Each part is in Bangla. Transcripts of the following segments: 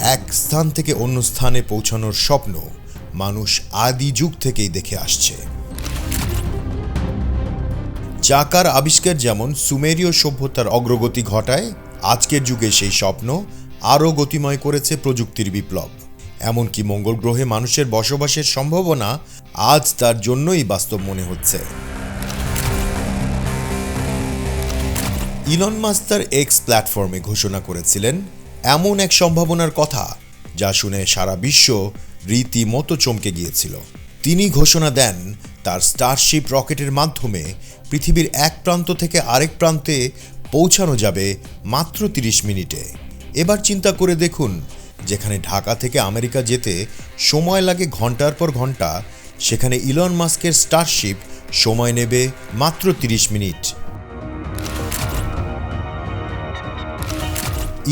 এক স্থান থেকে অন্য স্থানে পৌঁছানোর স্বপ্ন মানুষ আদি যুগ থেকেই দেখে আসছে। চাকার আবিষ্কার যেমন সুমেরীয় সভ্যতার অগ্রগতি ঘটায়, আজকের যুগে সেই স্বপ্ন আরও গতিময় করেছে প্রযুক্তির বিপ্লব। এমনকি মঙ্গল গ্রহে মানুষের বসবাসের সম্ভাবনা আজ তার জন্যই বাস্তব মনে হচ্ছে। ইলন মাস্ক তার এক্স প্ল্যাটফর্মে ঘোষণা করেছিলেন এমন এক সম্ভাবনার কথা যা শুনে সারা বিশ্ব রীতিমতো চমকে গিয়েছিল। তিনি ঘোষণা দেন, তার স্টারশিপ রকেটের মাধ্যমে পৃথিবীর এক প্রান্ত থেকে আরেক প্রান্তে পৌঁছানো যাবে মাত্র তিরিশ মিনিটে। এবার চিন্তা করে দেখুন, যেখানে ঢাকা থেকে আমেরিকা যেতে সময় লাগে ঘণ্টার পর ঘণ্টা, সেখানে ইলন মাস্কের স্টারশিপ সময় নেবে মাত্র তিরিশ মিনিট।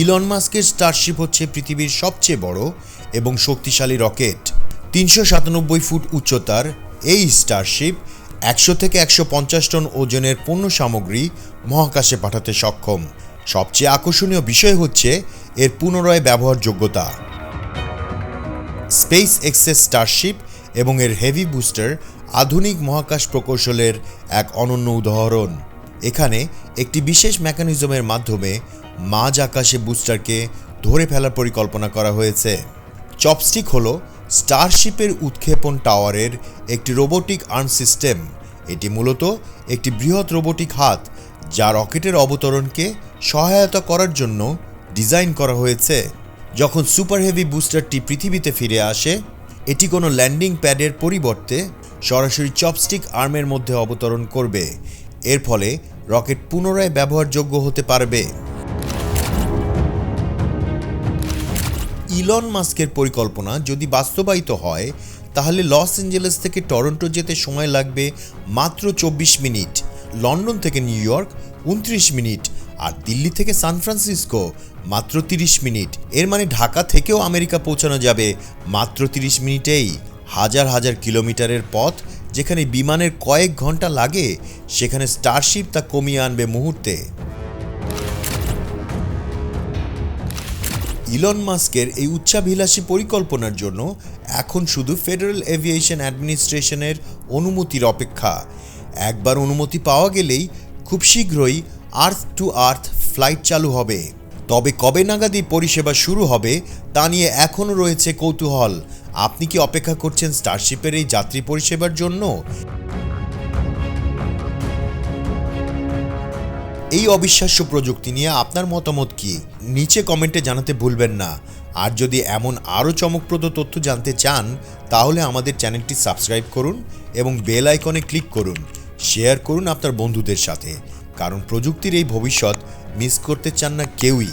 ইলন মাস্কের স্টারশিপ হচ্ছে পৃথিবীর সবচেয়ে বড় এবং শক্তিশালী রকেট। তিনশো সাতানব্বই ফুট উচ্চতার এই স্টারশিপ একশো থেকে একশো পঞ্চাশ টন ওজনের পণ্য সামগ্রী মহাকাশে পাঠাতে সক্ষম। সবচেয়ে আকর্ষণীয় বিষয় হচ্ছে এর পুনরায় ব্যবহারযোগ্যতা। স্পেস এক্সেস স্টারশিপ এবং এর হেভি বুস্টার আধুনিক মহাকাশ প্রকৌশলের এক অনন্য উদাহরণ। এখানে একটি বিশেষ মেকানিজমের মাধ্যমে মাঝ আকাশে বুস্টারকে ধরে ফেলার পরিকল্পনা করা হয়েছে। চপস্টিক হলো স্টারশিপের উৎক্ষেপণ টাওয়ারের একটি রোবোটিক আর্ম সিস্টেম। এটি মূলত একটি বৃহৎ রোবোটিক হাত, যা রকেটের অবতরণকে সহায়তা করার জন্য ডিজাইন করা হয়েছে। যখন সুপার হেভি বুস্টারটি পৃথিবীতে ফিরে আসে, এটি কোনো ল্যান্ডিং প্যাডের পরিবর্তে সরাসরি চপস্টিক আর্মের মধ্যে অবতরণ করবে। এর ফলে রকেট পুনরায় ব্যবহারযোগ্য হতে পারবে। ইলন মাস্কের পরিকল্পনা যদি বাস্তবায়িত হয়, তাহলে লস অ্যাঞ্জেলেস থেকে টরন্টো যেতে সময় লাগবে মাত্র চব্বিশ মিনিট, লন্ডন থেকে নিউ ইয়র্ক উনত্রিশ মিনিট আর দিল্লি থেকে সান ফ্রান্সিসকো মাত্র তিরিশ মিনিট। এর মানে ঢাকা থেকেও আমেরিকা পৌঁছানো যাবে মাত্র তিরিশ মিনিটেই। হাজার হাজার কিলোমিটারের পথ যেখানে বিমানের কয়েক ঘণ্টা লাগে, সেখানে স্টারশিপ তা কমিয়ে আনবে মুহূর্তে। ইলন মাস্কের এই উচ্চাভিলাষী পরিকল্পনার জন্য এখন শুধু ফেডারেল এভিয়েশন অ্যাডমিনিস্ট্রেশনের অনুমতির অপেক্ষা। একবার অনুমতি পাওয়া গেলেই খুব শীঘ্রই আর্থ টু আর্থ ফ্লাইট চালু হবে। তবে কবে নাগাদ এই পরিষেবা শুরু হবে, তা নিয়ে এখনও রয়েছে কৌতূহল। আপনি কি অপেক্ষা করছেন স্টারশিপের এই যাত্রী পরিষেবার জন্য? এই অবিশ্বাস্য প্রযুক্তি নিয়ে আপনার মতামত কি? নিচে কমেন্টে জানাতে ভুলবেন না। আর যদি এমন আরও চমকপ্রদ তথ্য জানতে চান, তাহলে আমাদের চ্যানেলটি সাবস্ক্রাইব করুন এবং বেল আইকনে ক্লিক করুন। শেয়ার করুন আপনার বন্ধুদের সাথে। কারণ প্রযুক্তির এই ভবিষ্যৎ মিস করতে চান না কেউই।